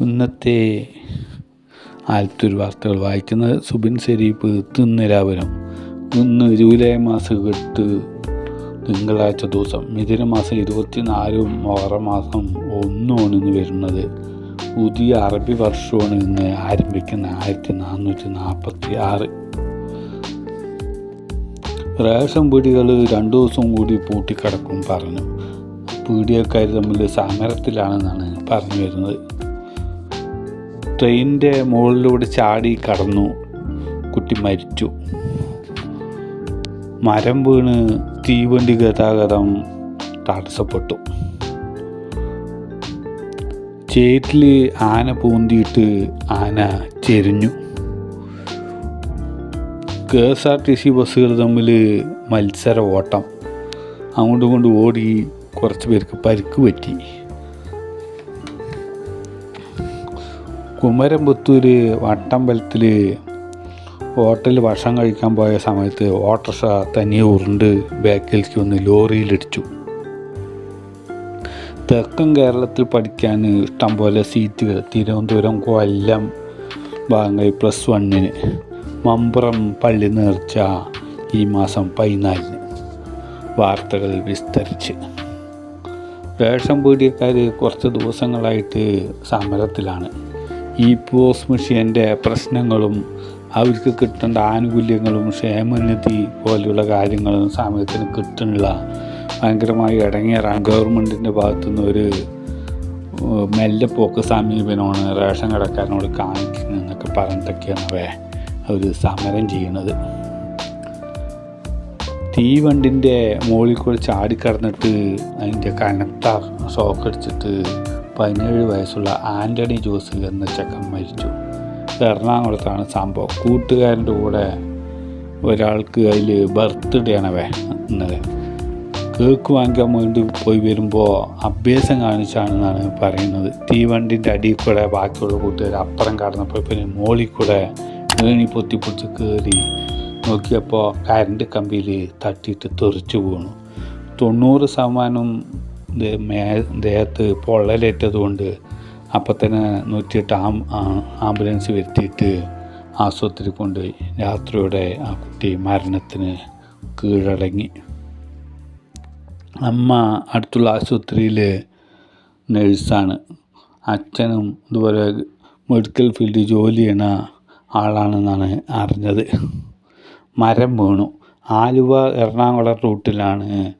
ഇന്നത്തെ ആലത്തൂർ വാർത്തകൾ വായിക്കുന്നത് സുബിൻ ശരീഫ് തിന്നിരാപുരം. ഇന്ന് ജൂലൈ മാസം എട്ട് തിങ്കളാഴ്ച ദിവസം മിഥുന മാസം ഇരുപത്തിനാലും മാസം ഒന്നുമാണ് ഇന്ന് വരുന്നത്. പുതിയ അറബി വർഷമാണ് ഇന്ന് ആരംഭിക്കുന്നത് ആയിരത്തി നാനൂറ്റി നാൽപ്പത്തി ആറ് റേഷൻ പീടികൾ രണ്ടു ദിവസം കൂടി പൂട്ടിക്കിടക്കും പറഞ്ഞു. പീടികക്കാർ തമ്മിൽ സമരത്തിലാണെന്നാണ് പറഞ്ഞു വരുന്നത്. ട്രെയിനിന്റെ മുകളിലൂടെ ചാടി കടന്നു. കുട്ടി മരിച്ചു. മരം വീണ് തീവണ്ടി ഗതാഗതം തടസ്സപ്പെട്ടു. ചേറ്റിൽ ആന പൂന്തിയിട്ട് ആന ചെരിഞ്ഞു. K S R T C ബസ്സുകൾ തമ്മിൽ മത്സര ഓട്ടം. അങ്ങോട്ടും ഇങ്ങോട്ടും ഓടി കുറച്ച് പേർക്ക് പരിക്ക് പറ്റി. കുമരംപുത്തൂർ വട്ടമ്പലത്തിൽ ഹോട്ടലിൽ ഭക്ഷണം കഴിക്കാൻ പോയ സമയത്ത് ഓട്ടോറിക്ഷ തനിയെ ഉരുണ്ട് ബാക്കിലേക്ക് വന്ന് ലോറിയിലിടിച്ചു. തെക്കൻ കേരളത്തിൽ പഠിക്കാൻ ഇഷ്ടംപോലെ സീറ്റുകൾ. തിരുവനന്തപുരം കൊല്ലം ഭാഗങ്ങളിൽ പ്ലസ് വണ്ണിന്. മമ്പുറം പള്ളി നേർച്ച ഈ മാസം പതിനാലിന്. വാർത്തകൾ വിസ്തരിച്ച്. റേഷൻ പീടിയക്കാർ കുറച്ച് ദിവസങ്ങളായിട്ട് സമരത്തിലാണ്. ഈ പോസ് മെഷീന്റെ പ്രശ്നങ്ങളും അവർക്ക് കിട്ടേണ്ട ആനുകൂല്യങ്ങളും ക്ഷേമനിധി പോലെയുള്ള കാര്യങ്ങളും സമയത്തിന് കിട്ടുന്നില്ല. ഭയങ്കരമായി ഇടങ്ങേറാണ്. ഗവൺമെന്റിന്റെ ഭാഗത്തുനിന്ന് ഒരു മെല്ലപ്പോക്ക് സമീപനമാണ് റേഷൻ കടക്കാരനോട് കാണിക്കുന്നതെന്നൊക്കെ പറഞ്ഞിട്ടൊക്കെയാണ് അവ അവർ സമരം ചെയ്യുന്നത്. തീവണ്ടിന്റെ മുകളിൽ കൂടെ ചാടിക്കടന്നിട്ട് അതിന്റെ കനത്ത ഷോക്ക് അടിച്ചിട്ട് പതിനേഴ് വയസ്സുള്ള ആന്റണി ജോസ് എന്ന ചെക്കൻ മരിച്ചു. എറണാകുളത്താണ് സംഭവം. കൂട്ടുകാരന്റെ കൂടെ ഒരാൾക്ക് അതിൽ ബർത്ത്ഡേ ആണ് അവ ഇന്നലെ കേക്ക് വാങ്ങിക്കാൻ വേണ്ടി പോയി വരുമ്പോൾ അഭ്യാസം കാണിച്ചാണെന്നാണ് പറയുന്നത്. തീവണ്ടിന്റെ അടിയിൽ കൂടെ ബാക്കിയുള്ള കൂട്ടുകാർ അപ്പുറം കടന്നപ്പോൾ പിന്നെ മോളിൽ കൂടെ ഏണി പൊത്തി പൊത്തി കയറി നോക്കിയപ്പോൾ കരണ്ട് കമ്പിയിൽ തട്ടിയിട്ട് തെറിച്ചു വീണു. തൊണ്ണൂറ് ശതമാനം മേ ദേഹത്ത് പൊള്ളലേറ്റതുകൊണ്ട് അപ്പം തന്നെ നൂറ്റിയെട്ട് ആം ആംബുലൻസ് വരുത്തിയിട്ട് ആശുപത്രി കൊണ്ടുപോയി. രാത്രിയോടെ ആ കുട്ടി മരണത്തിന് കീഴടങ്ങി. അമ്മ അടുത്തുള്ള ആശുപത്രിയിൽ നേഴ്സാണ്. അച്ഛനും ഇതുപോലെ മെഡിക്കൽ ഫീൽഡിൽ ജോലി ചെയ്യണ ആളാണെന്നാണ് അറിഞ്ഞത്. മരം വീണു. ആലുവ എറണാകുളം റൂട്ടിലാണ്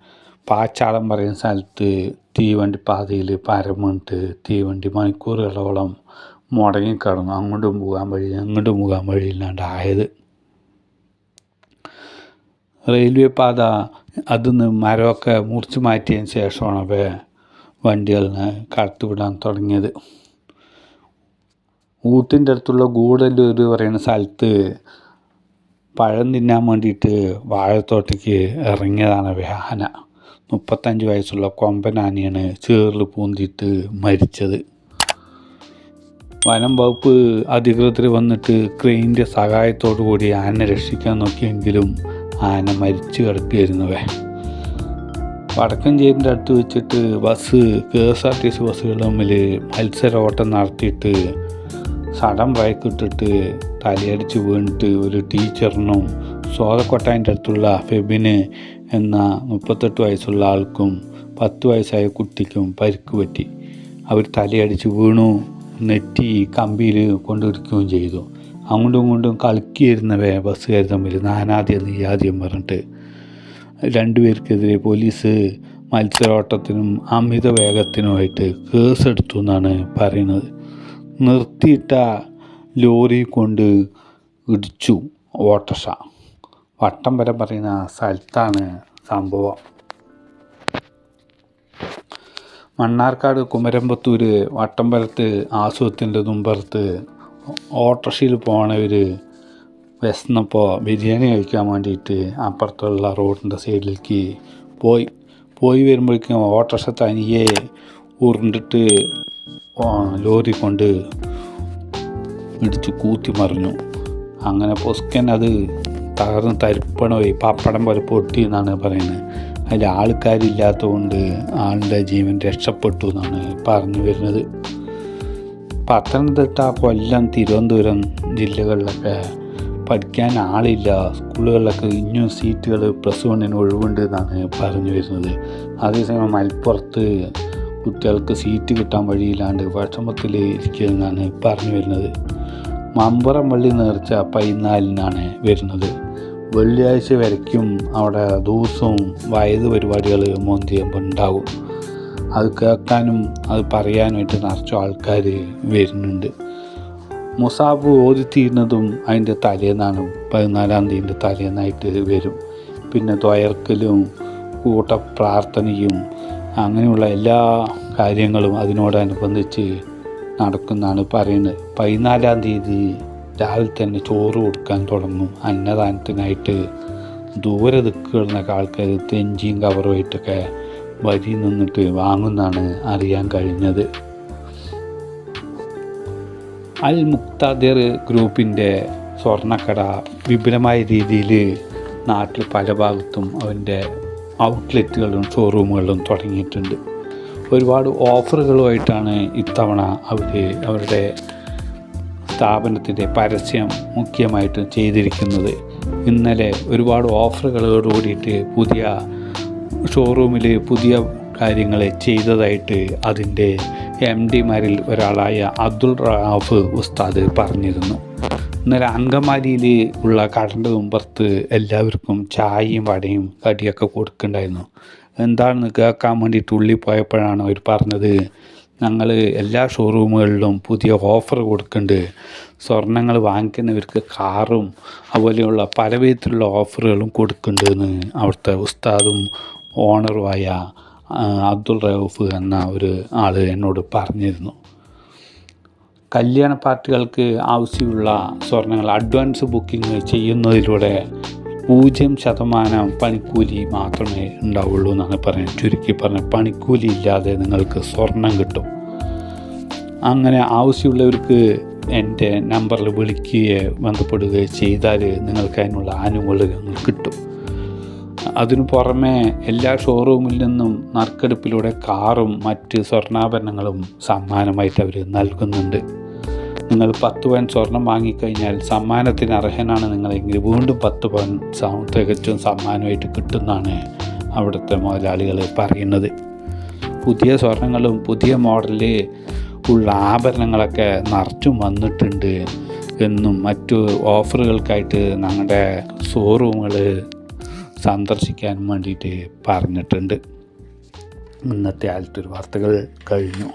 പാച്ചാളം പറയുന്ന സ്ഥലത്ത് തീവണ്ടി പാതയിൽ മരം വീണിട്ട് തീവണ്ടി മണിക്കൂറുകളോളം മുടങ്ങിക്കിടന്നു അങ്ങോട്ടും പോകാൻ വഴി അങ്ങോട്ടും പോകാൻ വഴിയില്ലാണ്ടായത് റെയിൽവേ പാത അതിന്ന് മരമൊക്കെ മുറിച്ച് മാറ്റിയതിന് ശേഷമാണ് അവയെ വണ്ടികളിന് കടത്തിവിടാൻ തുടങ്ങിയത്. ഊട്ടിന്റെ അടുത്തുള്ള ഗൂഡല്ലൂർ പറയുന്ന സ്ഥലത്ത് പഴം തിന്നാൻ വേണ്ടിയിട്ട് വാഴത്തോട്ടയ്ക്ക് ഇറങ്ങിയതാണ് ആന മുപ്പത്തഞ്ച് വയസ്സുള്ള കൊമ്പൻ ആനയാണ് ചേറിൽ പൂന്തിയിട്ട് മരിച്ചത്. വനം വകുപ്പ് അധികൃതർ വന്നിട്ട് ക്രെയിനിന്റെ സഹായത്തോടു കൂടി ആന രക്ഷിക്കാൻ നോക്കിയെങ്കിലും ആന മരിച്ചു കിടക്കുകയായിരുന്നവേ വടക്കഞ്ചേരിന്റെ അടുത്ത് വെച്ചിട്ട് bus K S R T C ബസ്സുകൾ തമ്മിൽ മത്സര ഓട്ടം നടത്തിയിട്ട് സടം വഴക്കിട്ടിട്ട് തലയടിച്ച് വീണിട്ട് ഒരു ടീച്ചറിനും സോതക്കൊട്ടാന്റെ അടുത്തുള്ള ഫെബിന് എന്ന മുപ്പത്തെട്ട് വയസ്സുള്ള ആൾക്കും പത്ത് വയസ്സായ കുട്ടിക്കും പരിക്ക് പറ്റി. അവർ തലയടിച്ച് വീണു നെറ്റി കമ്പിയിൽ കൊണ്ടിരിക്കുകയും ചെയ്തു. അങ്ങോട്ടും ഇങ്ങോട്ടും കളിക്കിയിരുന്നവേ ബസ്സുകാർ തമ്മിൽ നാനാദ്യം നീയാദ്യം പറഞ്ഞിട്ട്. രണ്ടുപേർക്കെതിരെ പോലീസ് മത്സരോട്ടത്തിനും അമിത വേഗത്തിനുമായിട്ട് കേസെടുത്തു എന്നാണ് പറയുന്നത്. നിർത്തിയിട്ട ലോറി കൊണ്ട് ഇടിച്ചു ഓട്ടോഷ വട്ടം വരെ പറയുന്ന സ്ഥലത്താണ് സംഭവം. മണ്ണാർക്കാട് കുമരമ്പത്തൂർ വട്ടമ്പലത്ത് ആശുപത്രിന്റെ തുമ്പറത്ത് ഓട്ടോറിക്ഷയിൽ പോണവർ വിശന്നപ്പോൾ ബിരിയാണി കഴിക്കാൻ വേണ്ടിയിട്ട് അപ്പുറത്തുള്ള റോഡിന്റെ സൈഡിലേക്ക് പോയി. പോയി വരുമ്പോഴേക്കും ഓട്ടോറിക്ഷ തനിയെ ഉരുണ്ടിട്ട് ലോറി കൊണ്ട് ഇടിച്ച് കൂത്തി മറിഞ്ഞു. അങ്ങനെ പൊസ്കൻ അത് തകർന്ന് തരിപ്പണമായി പപ്പടം പോലെ പൊട്ടി എന്നാണ് പറയുന്നത്. അതിൽ ആൾക്കാരില്ലാത്തതുകൊണ്ട് ആളുടെ ജീവൻ രക്ഷപ്പെട്ടു എന്നാണ് പറഞ്ഞു വരുന്നത്. പത്തനംതിട്ട കൊല്ലം തിരുവനന്തപുരം ജില്ലകളിലൊക്കെ പഠിക്കാൻ ആളില്ല. സ്കൂളുകളിലൊക്കെ ഇനിയും സീറ്റുകൾ പ്ലസ് വണ്ണിന് ഒഴിവുണ്ട് എന്നാണ് പറഞ്ഞു വരുന്നത്. അതേസമയം മലപ്പുറത്ത് കുട്ടികൾക്ക് സീറ്റ് കിട്ടാൻ വഴിയില്ലാണ്ട് വിഷമത്തിൽ ഇരിക്കുന്നതാണ് പറഞ്ഞു വരുന്നത്. മമ്പറം വള്ളി നേർച്ച പതിനാലിനാണ് വരുന്നത്. വെള്ളിയാഴ്ച വരയ്ക്കും. അവിടെ ദിവസവും വയത് പരിപാടികൾ മോന്തിയമ്പോൾ ഉണ്ടാകും അത് കേൾക്കാനും അത് പറയാനുമായിട്ട് നിറച്ചും ആൾക്കാർ വരുന്നുണ്ട്. മുസാബ് ഓതിത്തീരുന്നതും അതിന്റെ തലേന്നാണ് പതിനാലാം തീയതിന്റെ തലേന്നായിട്ട് വരും. പിന്നെ ദ്വയർക്കലും കൂട്ട പ്രാർത്ഥനയും അങ്ങനെയുള്ള എല്ലാ കാര്യങ്ങളും അതിനോടനുബന്ധിച്ച് നടക്കുന്നതാണ് പറയുന്നത്. പതിനാലാം തീയതി രാവിലെ തന്നെ ചോറ് കൊടുക്കാൻ തുടങ്ങും. അന്നദാനത്തിനായിട്ട് ദൂരെ നിൽക്കുന്ന ആൾക്കാർ തെഞ്ചിയും കവറുമായിട്ടൊക്കെ വരി നിന്നിട്ട് വാങ്ങുന്നതാണ് അറിയാൻ കഴിഞ്ഞത്. അൽ മുക്താദിർ ഗ്രൂപ്പിന്റെ സ്വർണക്കട വിപുലമായ രീതിയിൽ നാട്ടിൽ പല ഭാഗത്തും അവന്റെ ഔട്ട്ലെറ്റുകളും ഷോറൂമുകളും തുടങ്ങിയിട്ടുണ്ട്. ഒരുപാട് ഓഫറുകളുമായിട്ടാണ് ഇത്തവണ അവർ അവരുടെ സ്ഥാപനത്തിന്റെ പരസ്യം മുഖ്യമായിട്ടും ചെയ്തിരിക്കുന്നത്. ഇന്നലെ ഒരുപാട് ഓഫറുകളോട് കൂടിയിട്ട് പുതിയ ഷോറൂമിൽ പുതിയ കാര്യങ്ങൾ ചെയ്തതായിട്ട് അതിന്റെ എം ഡിമാരിൽ ഒരാളായ അബ്ദുൾ റാഫ് ഉസ്താദ് പറഞ്ഞിരുന്നു. ഇന്നലെ അങ്കമാലിയിൽ ഉള്ള കടന്റെ മുമ്പർത്ത് എല്ലാവർക്കും ചായയും വടയും കടിയൊക്കെ കൊടുക്കുന്നുണ്ടായിരുന്നു എന്താണെന്ന് കേൾക്കാൻ വേണ്ടിയിട്ട് ഉള്ളിൽ പോയപ്പോഴാണ് അവർ പറഞ്ഞത് ഞങ്ങൾ എല്ലാ ഷോറൂമുകളിലും പുതിയ ഓഫർ കൊടുക്കുന്നുണ്ട് സ്വർണങ്ങൾ വാങ്ങിക്കുന്നവർക്ക് കാറും അതുപോലെയുള്ള പല വിധത്തിലുള്ള ഓഫറുകളും കൊടുക്കുന്നുണ്ടെന്ന് അവിടുത്തെ ഉസ്താദും ഓണറുമായ അബ്ദുൾ റൌഫ് എന്ന ഒരു ആൾ എന്നോട് പറഞ്ഞിരുന്നു. കല്യാണ പാർട്ടികൾക്ക് ആവശ്യമുള്ള സ്വർണങ്ങൾ അഡ്വാൻസ് ബുക്കിംഗ് ചെയ്യുന്നതിലൂടെ പൂജ്യം ശതമാനം പണിക്കൂലി മാത്രമേ ഉണ്ടാവുള്ളൂ എന്നാണ് പറയുന്നത് ചുരുക്കി പറഞ്ഞ പണിക്കൂലി ഇല്ലാതെ നിങ്ങൾക്ക് സ്വർണം കിട്ടും. അങ്ങനെ ആവശ്യമുള്ളവർക്ക് എന്റെ നമ്പറിൽ വിളിക്കുകയോ ബന്ധപ്പെടുകയോ ചെയ്താൽ നിങ്ങൾക്ക് അതിനുള്ള ആനുകൂല്യങ്ങൾ കിട്ടും. അതിനു പുറമെ എല്ലാ ഷോറൂമിൽ നിന്നും നറുക്കെടുപ്പിലൂടെ കാറും മറ്റ് സ്വർണാഭരണങ്ങളും സമ്മാനമായിട്ട് അവർ നൽകുന്നുണ്ട്. നിങ്ങൾ പത്ത് പവൻ സ്വർണം വാങ്ങിക്കഴിഞ്ഞാൽ സമ്മാനത്തിന് അർഹനാണ് നിങ്ങളെങ്കിൽ വീണ്ടും പത്ത് പവൻ തികച്ചും സമ്മാനമായിട്ട് കിട്ടുന്നതാണ് അവിടുത്തെ മുതലാളികൾ പറയുന്നത്. പുതിയ സ്വർണങ്ങളും പുതിയ മോഡലിൽ ഉള്ള ആഭരണങ്ങളൊക്കെ നിറച്ചും വന്നിട്ടുണ്ട് എന്നും മറ്റു ഓഫറുകൾക്കായിട്ട് ഞങ്ങളുടെ ഷോറൂമുകൾ സന്ദർശിക്കാൻ വേണ്ടിയിട്ട് പറഞ്ഞിട്ടുണ്ട്. ഇന്നത്തെ ആലത്തൂർ വാർത്തകൾ കഴിഞ്ഞു.